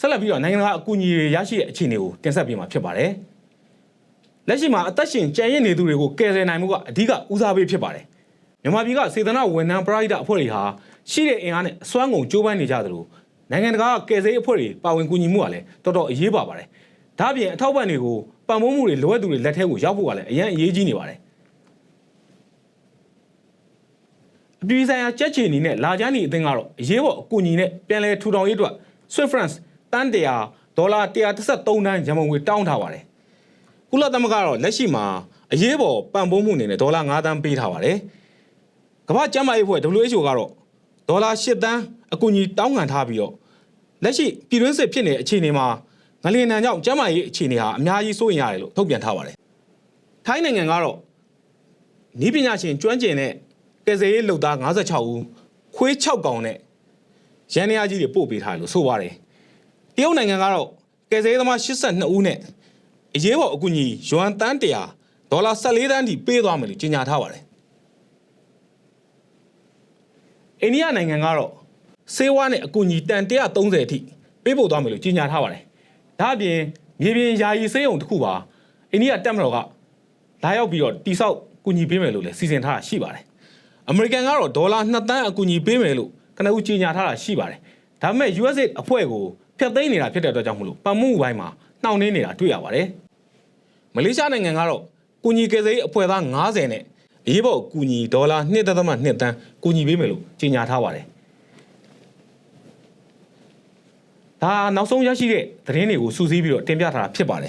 ဆက်လက်ပြီးတော့နိုင်ငံတကာအကူအညီတွေရရှိတဲ့အခြေအနေကိုတင်ဆက်ပေးမှာဖြစ်ပါတယ်လက်ရှိမှာအသက်ရှင်ကြံရည်နေသူတွေကိုကယ်ဆယ်နိုင်မှုကအဓိကဦးစားပေးဖြစ်ပါတယ်မြန်မာပြည်ကစေတနာဝန်ထမ်းပရိဒတ်အဖွဲ့တွေဟာရှိတဲ့အင်အားနဲ့အစွမ်းကုန်ကြိုးပမ်းနေကြသလိုနိုင်ငံတကာကကယ်ဆယ်ရေးအဖွဲ့တွေပါဝင်ကူညီမှုကလည်းတော်တော်အရေးပါပါတယ်ဒါ့အပြင်အထောက်ပံ့တွေကိုပံ့ပိုးမှုတွေလိုအပ်သူတွေလက်ထဲကိုရောက်ဖို့ကလည်းအရန်အရေးကြီးနေပါတယ်အပြည်ပြည်ဆိုင်ရာကြက်ချီအနေနဲ့လာချမ်းဒီအသင်းကတော့အရေးပေါ်အကူအညီနဲ့ပြန်လည်ထူထောင်ရေးအတွက် Swift France တန်တရာဒေါ်လာ133တန်းရန်ပုံငွေတောင်းထားပါတယ်။ကုလသမဂ္ဂကတော့လက်ရှိမှာအရေးပေါ်ပံ့ပိုးမှုအနေနဲ့ဒေါ်လာ9တန်းပေးထားပါတယ်။ကမ္ဘာ့ကျန်းမာရေးအဖွဲ့ WHO ကတော့ဒေါ်လာ10တန်းအကူအညီတောင်းခံထားပြီးတော့လက်ရှိပြည်တွင်းစစ်ဖြစ်နေတဲ့အခြေအနေမှာငလျင်တန်ကြောင့်ကျန်းမာရေးအခြေအနေဟာအများကြီးစိုးရိမ်ရတယ်လို့ထုတ်ပြန်ထားပါတယ်။ထိုင်းနိုင်ငံကတော့နီးပညာရှင်ကျွမ်းကျင်တဲ့ကယ်ဆယ်ရေးလုပ်သား56ဦးခွေး6ကောင်နဲ့ရန်နေရကြီးတွေပို့ပေးထားတယ်လို့ဆိုပါတယ်။တ ရုတ်နိုင်ငံကတော့ကယ်ဆယ်ရေးသမား82ဦးနဲ့အရေးပေါ်အကူအညီယွမ်တန်း100ဒေါ်လာ14တန်းထိပေးသွားမယ်လို့ကြေညာထားပါတယ်။အိန္ဒိယနိုင်ငံကတော့စေဝါနဲ့အကူအညီတန်130အထိပေးပို့သွားမယ်လို့ကြေညာထားပါတယ်။ဒါအပြင်မြေပြင်ယာယီစေးရုံတစ်ခုပါအိန္ဒိယတက်မတော်ကလာရောက်ပြီးတော့တိဆောက်ကူညီပေးမယ်လို့လည်းစီစဉ်ထားတာရှိပါတယ်။အမေရိကန်ကတော့ဒေါ်လာ2တန်းအကူအညီပေးမယ်လို့ကနဦးကြေညာထားတာရှိပါတယ်။ဒါပေမဲ့ USA အဖွဲ့ကို ဖျက်သိမ်းနေတာဖြစ်တဲ့အတွက်ကြောင့်မလို့ပတ်မှုဘိုင်းမှာနှောင့်နှေးနေတာတွေ့ရပါတယ်။မလေးရှားနိုင်ငံကတော့ကူညီကယ်ဆယ်ရေးအဖွဲ့သား90နဲ့အရေးပေါ်ကူညီဒေါ်လာ1.2တန်းကူညီပေးမယ်လို့ကြေညာထားပါတယ်။ဒါနောက်ဆုံးရရှိတဲ့သတင်းတွေကိုစူးစီးပြီးတော့တင်ပြထားတာဖြစ်ပါတယ်